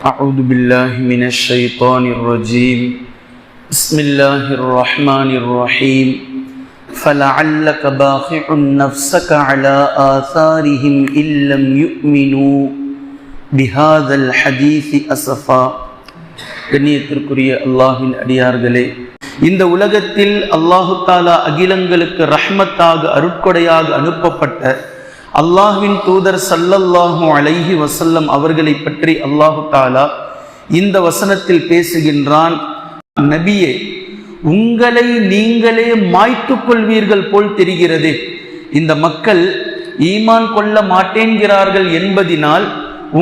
أعوذ بالله من الشيطان الرجيم بسم الله الرحمن الرحيم فلعلك باخع نفسك على آثارهم إن لم يؤمنوا بهذا الحديث أسفا கண்ணியத்திற்குரிய அல்லாஹின் அடியார்களே இந்த உலகத்தில் அல்லாஹு தாலா அகிலங்களுக்கு ரஹ்மத்தாக அருட்கொடையாக அனுப்பப்பட்ட அல்லாஹுவின் தூதர் சல்லல்லாஹு அலைஹி வசல்லம் அவர்களை பற்றி அல்லாஹு தாலா இந்த வசனத்தில் பேசுகின்றான் நபியே உங்களை நீங்களே மாய்த்து கொள்வீர்கள் போல் தெரிகிறது. இந்த மக்கள் ஈமான் கொள்ள மாட்டேன்கிறார்கள் என்பதினால்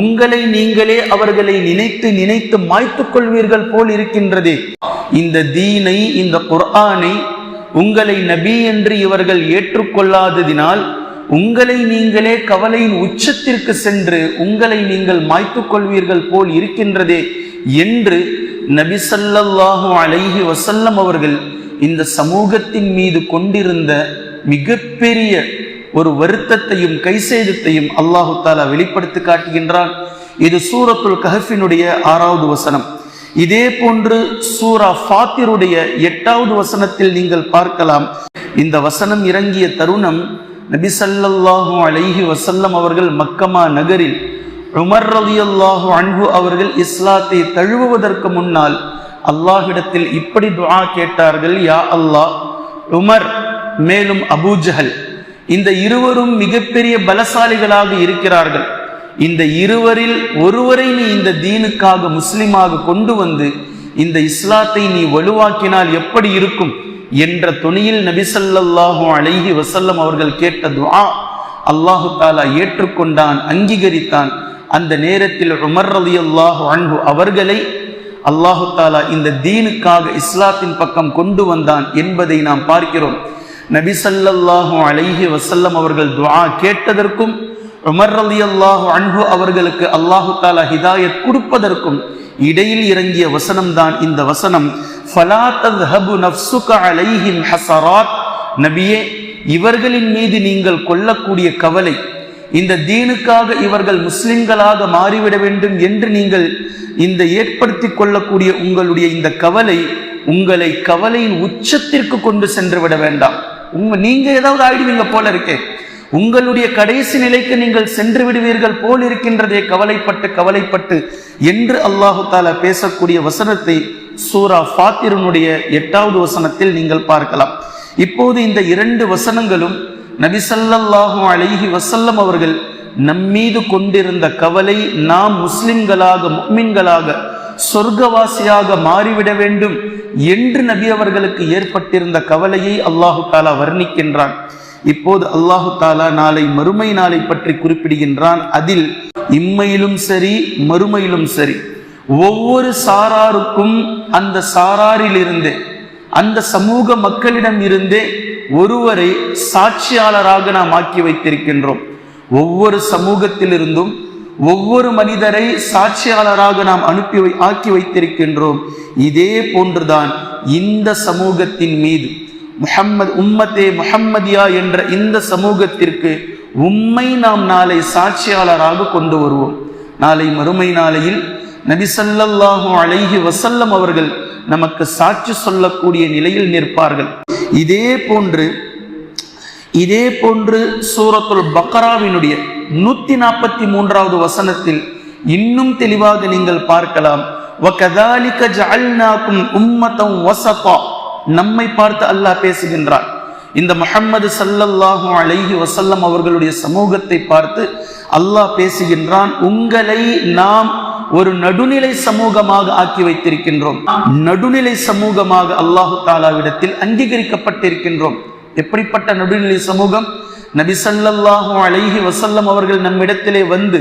உங்களை நீங்களே அவர்களை நினைத்து நினைத்து மாய்த்து கொள்வீர்கள் போல் இருக்கின்றது. இந்த தீனை இந்த குர்ஆனை உங்களை நபி என்று இவர்கள் ஏற்றுக்கொள்ளாததினால் உங்களை நீங்களே கவலையின் உச்சத்திற்கு சென்று உங்களை நீங்கள் மாய்த்து கொள்வீர்கள் போல் இருக்கின்றதே என்று நபிசல்லாஹு அலைஹி வசல்லம் அவர்கள் இந்த சமூகத்தின் மீது கொண்டிருந்த மிகப்பெரிய ஒரு வருத்தத்தையும் கைசேதத்தையும் அல்லாஹு தாலா வெளிப்படுத்தி காட்டுகின்றான். இது சூரத்துல் கஹஃபினுடைய ஆறாவது வசனம். இதே போன்று சூரா ஃபாத்திருடைய எட்டாவது வசனத்தில் நீங்கள் பார்க்கலாம். இந்த வசனம் இறங்கிய தருணம் நபி ஸல்லல்லாஹு அலைஹி வசல்லம் அவர்கள் மக்கமா நகரில் உமர் ரலியல்லாஹு அன்பு அவர்கள் இஸ்லாத்தை தழுவுவதற்கு முன்னால் அல்லாஹிடத்தில் இப்படி துஆ கேட்டார்கள் யா அல்லாஹ் உமர் மேலும் அபூஜஹல் இந்த இருவரும் மிகப்பெரிய பலசாலிகளாக இருக்கிறார்கள். இந்த இருவரில் ஒருவரை நீ இந்த தீனுக்காக முஸ்லிமாக கொண்டு வந்து இந்த இஸ்லாத்தை நீ வலுவாக்கினால் எப்படி இருக்கும்? என்ற துணியில் நபிசல்லாஹு அழகி வசல்லம் அவர்கள் கேட்ட துவா அல்லாஹு தாலா ஏற்றுக்கொண்டான் அங்கீகரித்தான். அந்த நேரத்தில் உமர் ரலி அல்லாஹு அன்பு அவர்களை அல்லாஹு தாலா இந்த தீனுக்காக இஸ்லாத்தின் பக்கம் கொண்டு வந்தான் என்பதை நாம் பார்க்கிறோம். நபிசல்லாஹு அழகி வசல்லம் அவர்கள் துவா கேட்டதற்கும் உமர் அலி அல்லாஹு அன்பு அவர்களுக்கு அல்லாஹு தாலா ஹிதாயத் கொடுப்பதற்கும் இடையில் இறங்கிய வசனம் தான் இந்த வசனம். ஃபலா தத்ஹபு நஃப்சுக அலைஹின் ஹஸராத். நபியே இவர்களின் மீது நீங்கள் கொள்ளக்கூடிய கவலை இந்த தீனுக்காக இவர்கள் முஸ்லிம்களாக மாறிவிட வேண்டும் என்று நீங்கள் இந்த ஏற்படுத்தி கொள்ளக்கூடிய உங்களுடைய இந்த கவலை உங்களை கவலையின் உச்சத்திற்கு கொண்டு சென்று விட வேண்டாம். உங்க நீங்க ஏதாவது ஆயிடுவீங்க போல இருக்கே. உங்களுடைய கடைசி நிலைக்கு நீங்கள் சென்று விடுவீர்கள் போல் இருக்கின்றதே. கவலைப்பட்டு கவலைப்பட்டு என்று அல்லாஹு தாலா பேசக்கூடிய வசனத்தை சூரா ஃபாத்திரனுடைய எட்டாவது வசனத்தில் நீங்கள் பார்க்கலாம். இப்போது இந்த இரண்டு வசனங்களும் நபிசல்லாஹு அழகி வசல்லம் அவர்கள் நம்மீது கொண்டிருந்த கவலை நாம் முஸ்லிம்களாக முக்மின்களாக சொர்க்கவாசியாக மாறிவிட வேண்டும் என்று நபி அவர்களுக்கு ஏற்பட்டிருந்த கவலையை அல்லாஹு தாலா வர்ணிக்கின்றான். இப்போது அல்லாஹு தாலா நாளை மறுமை நாளை பற்றி குறிப்பிடுகின்றான். அதில் இம்மையிலும் சரி மறுமையிலும் சரி. ஒவ்வொரு சாராருக்கும் அந்த சாராரிலிருந்து அந்த சமூக மக்களிடம் இருந்தே ஒருவரை சாட்சியாளராக நாம் ஆக்கி வைத்திருக்கின்றோம். ஒவ்வொரு சமூகத்திலிருந்தும் ஒவ்வொரு மனிதரை சாட்சியாளராக நாம் அனுப்பி வை ஆக்கி வைத்திருக்கின்றோம். இதே போன்றுதான் இந்த சமூகத்தின் மீது முஹம்மது உம்மத்தே முஹம்மதியா என்ற இந்த சமூகத்திற்கு உம்மை நாம் நாளை சாட்சியாளராக கொண்டு வருவோம் நாளை மறுமை நாளையில் நபிசல்லாஹு அலைஹி வசல்லம் அவர்கள் நமக்கு சாட்சி சொல்லக்கூடிய நிலையில் நிற்பார்கள் இதே போன்று இதே போன்று சூரத்துல் பக்ராவினுடைய நூத்தி நாற்பத்தி மூன்றாவது வசனத்தில் இன்னும் தெளிவாக நீங்கள் பார்க்கலாம் وَكَذَلِكَ جَعَلْنَاكُمْ أُمَّةً وَسَطًا நம்மை பார்த்து அல்லாஹ் பேசுகின்றார் இந்த முஹம்மது சல்லல்லாஹு அலைஹி வசல்லம் அவர்களுடைய சமூகத்தை பார்த்து அல்லாஹ் பேசுகின்றான் உங்களை நாம் ஒரு நடுநிலை சமூகமாக ஆக்கி வைத்திருக்கின்றோம். நடுநிலை சமூகமாக அல்லாஹு தாலாவிடத்தில் அங்கீகரிக்கப்பட்டிருக்கின்றோம். எப்படிப்பட்ட நடுநிலை சமூகம்? நபி சல்லல்லாஹு அலைஹி வசல்லம் அவர்கள் நம்மிடத்திலே வந்து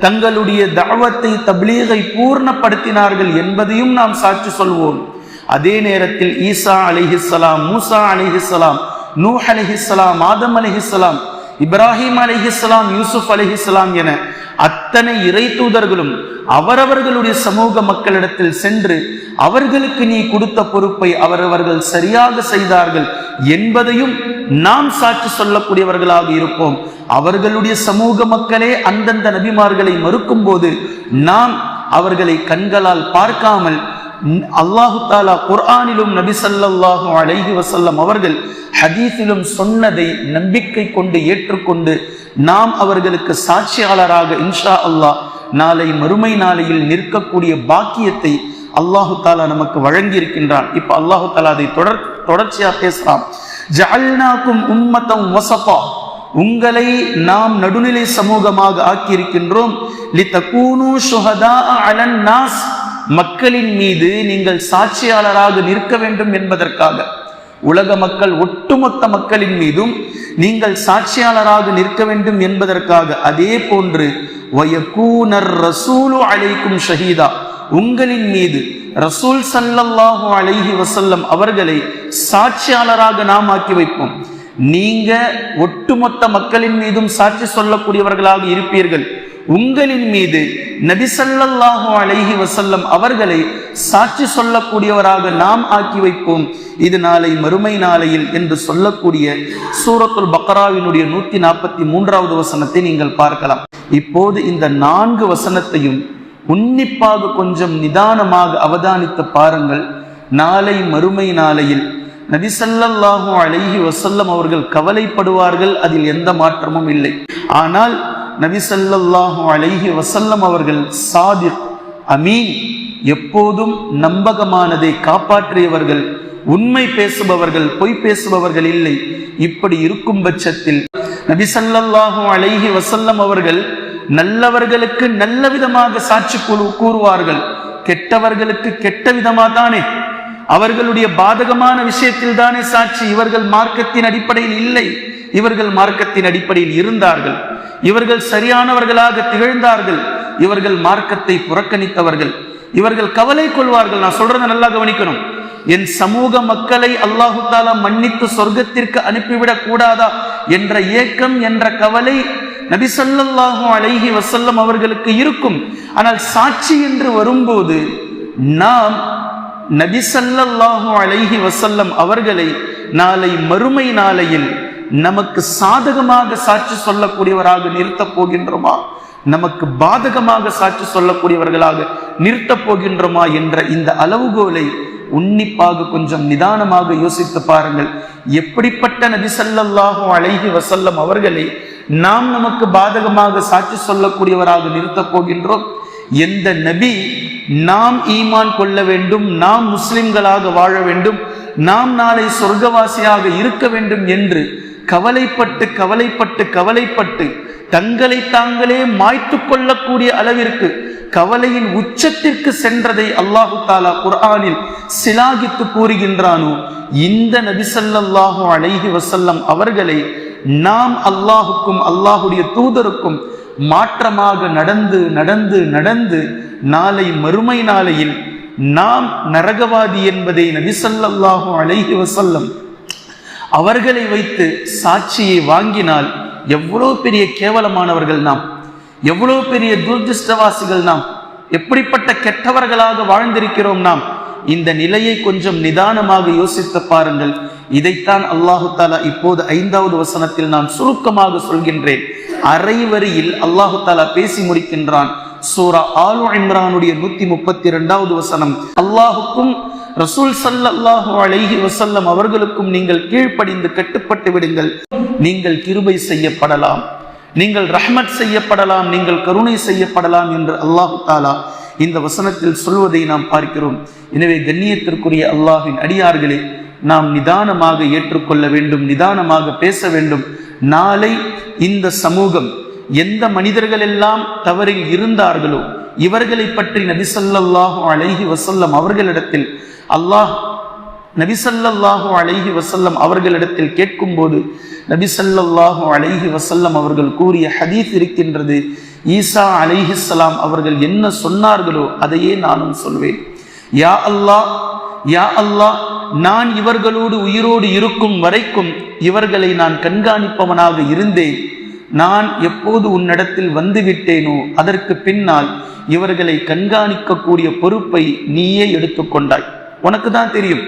தங்களுடைய தாவத்தை தப்லீகை பூர்ணப்படுத்தினார்கள் என்பதையும் நாம் சாட்சி சொல்வோம். அதே நேரத்தில் ஈசா அலிஹிஸ்லாம் மூசா அலிஹிஸ்லாம் நூஹ் அலிஹிஸ்லாம் ஆதம் அலிஹிஸ்லாம் இப்ராஹிம் அலிஹிஸ்லாம் யூசுப் அலிஹிஸ்லாம் என அத்தனை இறை தூதர்களும் அவரவர்களுடைய சமூக மக்களிடத்தில் சென்று அவர்களுக்கு நீ கொடுத்த பொறுப்பை அவரவர்கள் சரியாக செய்தார்கள் என்பதையும் நாம் சாட்சி சொல்லக்கூடியவர்களாக இருப்போம். அவர்களுடைய சமூக மக்களே அந்தந்த நபிமார்களை மறுக்கும் போது நாம் அவர்களை கண்களால் பார்க்காமல் அல்லாஹு தாலா குர்ஆனிலும் நபி ஸல்லல்லாஹு அலைஹி வசல்லம் அவர்கள் ஹதீஸிலும் சொன்னதை நம்பிக்கை கொண்டு ஏற்றுக்கொண்டு நாம் அவர்களுக்கு சாட்சியாளராக இன்ஷா அல்லாஹ் நாளை மறுமை நாளையில் நிற்கக்கூடிய பாக்கியத்தை அல்லாஹு தாலா நமக்கு வழங்கி இருக்கின்றான் இப்ப அல்லாஹு தாலா அதை தொடர் தொடர்ச்சியா பேசலாம் ஜஅல்னாக்கும் உம்மத்தம் வசபா உங்களை நாம் நடுநிலை சமூகமாக ஆக்கியிருக்கின்றோம். லித்தகூனு சுஹதா அலன் நாஸ் மக்களின் மீது நீங்கள் சாட்சியாளராக நிற்க வேண்டும் என்பதற்காக. உலக மக்கள் ஒட்டுமொத்த மக்களின் மீதும் நீங்கள் சாட்சியாளராக நிற்க வேண்டும் என்பதற்காக. அதே போன்று வயக்கூனர் ரசூலு அழைக்கும் ஷஹீதா. உங்களின் மீது ரசூல் சல்லல்லாஹு அலைஹி வசல்லம் அவர்களை சாட்சியாளராக நாம் ஆக்கி வைப்போம். நீங்க ஒட்டுமொத்த மக்களின் மீதும் சாட்சி சொல்லக்கூடியவர்களாக இருப்பீர்கள். உங்களின் மீது நபிசல்லாஹு அலைஹி வசல்லம் அவர்களை சாட்சி சொல்லக்கூடியவராக நாம் ஆக்கி வைப்போம். இது நாளை மறுமை நாளையில் என்று சொல்லக்கூடிய சூரத்துல் பக்ராவினுடைய நூத்தி நாற்பத்தி மூன்றாவது வசனத்தை நீங்கள் பார்க்கலாம். இப்போது இந்த நான்கு வசனத்தையும் உன்னிப்பாக கொஞ்சம் நிதானமாக அவதானித்து பாருங்கள். நாளை மறுமை நாளையில் நபிசல்லாஹு அலைஹி வசல்லம் அவர்கள் கவலைப்படுவார்கள் அதில் எந்த மாற்றமும் இல்லை. ஆனால் நபிசல்லாஹு அலைஹி வசல்லம் அவர்கள் சாதி அமீன் எப்போதும் நம்பகமானதை காப்பாற்றியவர்கள் உண்மை பேசுபவர்கள் பொய் பேசுபவர்கள் இல்லை. இப்படி இருக்கும் பட்சத்தில் நபிசல்லாஹு அலைஹி வசல்லம் அவர்கள் நல்லவர்களுக்கு நல்ல விதமாக சாட்சி கூறுவார்கள். கெட்டவர்களுக்கு கெட்ட விதமா தானே. அவர்களுடைய பாதகமான விஷயத்தில் தானே சாட்சி இவர்கள் மார்க்கத்தின் அடிப்படையில் இல்லை. இவர்கள் மார்க்கத்தின் அடிப்படையில் இருந்தார்கள். இவர்கள் சரியானவர்களாக திகழ்ந்தார்கள். இவர்கள் மார்க்கத்தை புறக்கணித்தவர்கள். இவர்கள் கவலை கொள்வார்கள். நான் சொல்றதை நல்லா கவனிக்கணும். என் சமூக மக்களை அல்லாஹு தாலா மன்னித்து சொர்க்கத்திற்கு அனுப்பிவிடக் கூடாதா என்ற ஏக்கம் என்ற கவலை நபி ஸல்லல்லாஹு அலைஹி வசல்லம் அவர்களுக்கு இருக்கும். ஆனால் சாட்சி என்று வரும்போது நாம் நபி ஸல்லல்லாஹு அலைஹி வசல்லம் அவர்களை நாளை மறுமை நாளையில் நமக்கு சாதகமாக சாட்சி சொல்லக்கூடியவராக நிறுத்தப் போகின்றோமா? நமக்கு பாதகமாக சாட்சி சொல்லக்கூடியவர்களாக நிறுத்தப் போகின்றோமா என்ற இந்த அளவுகோலை உன்னிப்பாக கொஞ்சம் நிதானமாக யோசித்து பாருங்கள். எப்படிப்பட்ட நபி அழகி வசல்லம் அவர்களை நாம் நமக்கு பாதகமாக சாட்சி சொல்லக்கூடியவராக நிறுத்தப் போகின்றோம்? எந்த நபி நாம் ஈமான் கொள்ள வேண்டும் நாம் முஸ்லிம்களாக வாழ வேண்டும் நாம் நாளை சொர்க்கவாசியாக இருக்க வேண்டும் என்று கவலைப்பட்டு கவலைப்பட்டு கவலைப்பட்டு தங்களை தாங்களே மாய்த்து கொள்ளக்கூடிய அளவிற்கு கவலையின் உச்சத்திற்கு சென்றதை அல்லாஹு தாலா குர்ஆனில் சிலாகித்து கூறுகின்றானோ இந்த நபிசல்லாஹு அலைஹி வசல்லம் அவர்களை நாம் அல்லாஹுக்கும் அல்லாஹுடைய தூதருக்கும் மாற்றமாக நடந்து நடந்து நடந்து நாளை மறுமை நாளையில் நாம் நரகவாதி என்பதை நபிசல்லாஹு அலைஹி வசல்லம் அவர்களை வைத்து சாட்சியை வாங்கினால் எவ்வளவு பெரிய கேவலமானவர்கள் நாம் எவ்வளவு பெரிய துர்திருஷ்டவாசிகள் நாம் எப்படிப்பட்ட கெட்டவர்களாக வாழ்ந்திருக்கிறோம் நாம். இந்த நிலையை கொஞ்சம் நிதானமாக யோசித்து பாருங்கள். இதைத்தான் அல்லாஹு தாலா இப்போது ஐந்தாவது வசனத்தில் நான் சுருக்கமாக சொல்கின்றேன். அரை வரியில் அல்லாஹு தாலா பேசி முடிக்கின்றான். சூரா ஆலு இம்ரானுடைய நூத்தி முப்பத்தி இரண்டாவது வசனம். அல்லாஹுக்கும் ரசூல் சல்லாஹு அலைஹி வசல்லம் அவர்களுக்கும் நீங்கள் கீழ்ப்படிந்து கட்டுப்பட்டு விடுங்கள். நீங்கள் கிருபை செய்யப்படலாம். நீங்கள் ரஹ்மத் செய்யப்படலாம். நீங்கள் கருணை செய்யப்படலாம் என்று அல்லாஹு தாலா இந்த வசனத்தில் சொல்வதை நாம் பார்க்கிறோம். எனவே கண்ணியத்திற்குரிய அல்லாஹின் அடியார்களே நாம் நிதானமாக ஏற்றுக்கொள்ள வேண்டும் நிதானமாக பேச வேண்டும். நாளை இந்த சமூகம் எந்த மனிதர்கள் எல்லாம் தவறில் இருந்தார்களோ இவர்களை பற்றி நபிசல்லாஹு அழகி வசல்லம் அவர்களிடத்தில் அல்லாஹ் நபிசல்லாஹு அழகி வசல்லம் அவர்களிடத்தில் கேட்கும்போது நபிசல்லாஹு அழகி வசல்லம் அவர்கள் கூறிய ஹதீஸ் இருக்கின்றது ஈசா அலைஹிஸ்ஸலாம் அவர்கள் என்ன சொன்னார்களோ அதையே நானும் சொல்வேன். யா அல்லாஹ் யா அல்லாஹ் நான் இவர்களோடு உயிரோடு இருக்கும் வரைக்கும் இவர்களை நான் கண்காணிப்பவனாக இருந்தேன். நான் எப்போது உன்னிடத்தில் வந்துவிட்டேனோ அதற்கு பின்னால் இவர்களை கண்காணிக்கக்கூடிய பொறுப்பை நீயே எடுத்துக்கொண்டாய். உனக்கு தான் தெரியும்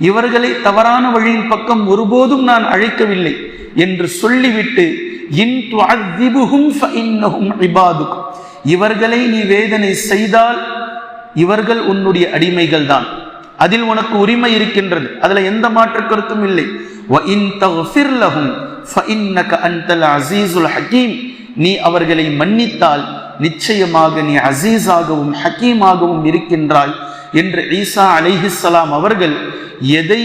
இவர்களை தவறான வழியின் பக்கம் ஒருபோதும் நான் அழைக்கவில்லை என்று சொல்லிவிட்டு இன் இவர்களை நீ வேதனை செய்தால் இவர்கள் உன்னுடைய அடிமைகள் தான் அதில் உனக்கு உரிமை இருக்கின்றது. அதுல எந்த மாற்று கருத்தும் இல்லை. அசிசுல் ஹக்கீம் நீ அவர்களை மன்னித்தால் நிச்சயமாக நீ அசீஸாகவும் ஹக்கீமாகவும் இருக்கின்றாய் என்று ஈசா அலிஹிஸ்லாம் அவர்கள் எதை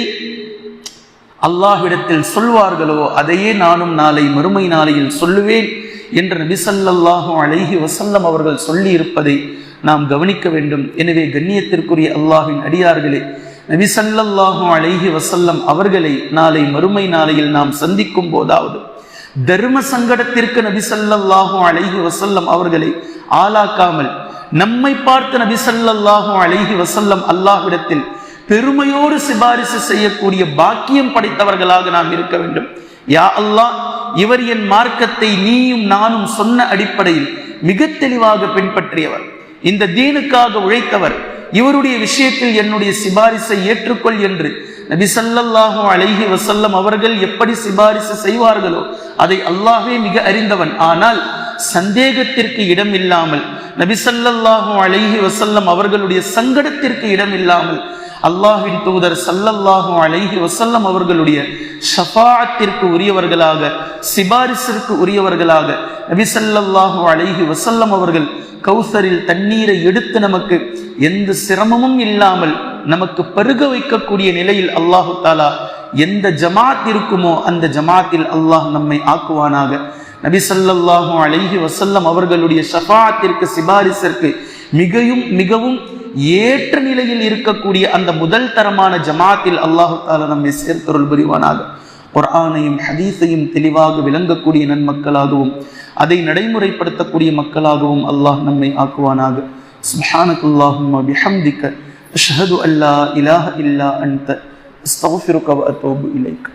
அல்லாஹ்விடத்தில் சொல்வார்களோ அதையே நானும் நாளை மறுமை நாளையில் சொல்லுவேன் என்று நபிசல்லாஹு அலைஹி வசல்லம் அவர்கள் சொல்லி இருப்பதை நாம் கவனிக்க வேண்டும். எனவே கண்ணியத்திற்குரிய அல்லாஹின் அடியார்களே நபி அழகி வசல்லம் அவர்களை நாளை மறுமை நாளையில் நாம் சந்திக்கும் போதாவது. தர்ம சங்கடத்திற்கு நபிசல்லாஹும் அழகி வசல்லம் அவர்களை ஆளாக்காமல் நம்மை பார்த்து நபிசல்லாஹும் அழகி வசல்லம் அல்லாஹ்விடத்தில் பெருமையோடு சிபாரிசு செய்யக்கூடிய பாக்கியம் படைத்தவர்களாக நாம் இருக்க வேண்டும். யா அல்லாஹ் இவர் என் மார்க்கத்தை நீயும் நானும் சொன்ன அடிப்படையில் மிக தெளிவாக பின்பற்றியவர். இந்த தீனுக்காக உழைத்தவர் இவருடைய விஷயத்தில் என்னுடைய சிபாரிசை ஏற்றுக்கொள் என்று நபி ஸல்லல்லாஹு அலைஹி வசல்லம் அவர்கள் எப்படி சிபாரிசு செய்வார்களோ அதை அல்லாஹே மிக அறிந்தவன். ஆனால் சந்தேகத்திற்கு இடம் இல்லாமல் நபி ஸல்லல்லாஹு அலைஹி அவர்களுடைய சங்கடத்திற்கு இடம் இல்லாமல் அல்லாஹின் தூதர் சல்லல்லாஹும் அழகி வசல்லம் அவர்களுடைய ஷபாத்திற்கு உரியவர்களாக சிபாரிசிற்கு உரியவர்களாக நபிசல்லாஹும் அழகி வசல்லம் அவர்கள் கௌசரில் தண்ணீரை எடுத்து நமக்கு எந்த சிரமமும் இல்லாமல் நமக்கு பருக வைக்கக்கூடிய நிலையில் அல்லாஹு தாலா எந்த ஜமாத் இருக்குமோ அந்த ஜமாத்தில் அல்லாஹ் நம்மை ஆக்குவானாக. நபிசல்லாஹும் அழகி வசல்லம் அவர்களுடைய ஷஃபாஅத்திற்கு சிபாரிசிற்கு மிகவும் மிகவும் ஏற்ற நிலையில் இருக்கக்கூடிய அந்த முதல் தரமான ஜமாத்தில் அல்லாஹு தாலா நம்மை சேர்த்தருள் புரிவானாக. குர்ஆனையும் ஹதீஸையும் தெளிவாக விளங்கக்கூடிய நன்மக்களாகவும் அதை நடைமுறைப்படுத்தக்கூடிய மக்களாகவும் அல்லாஹ் நம்மை ஆக்குவானாக. சுஹானகுல்லாஹும் பிஹம்திக அஷ்ஹது அல்லா இலாஹ இல்லா அன்த அஸ்தக்ஃபிருக வ அத்தோபு இலைக்.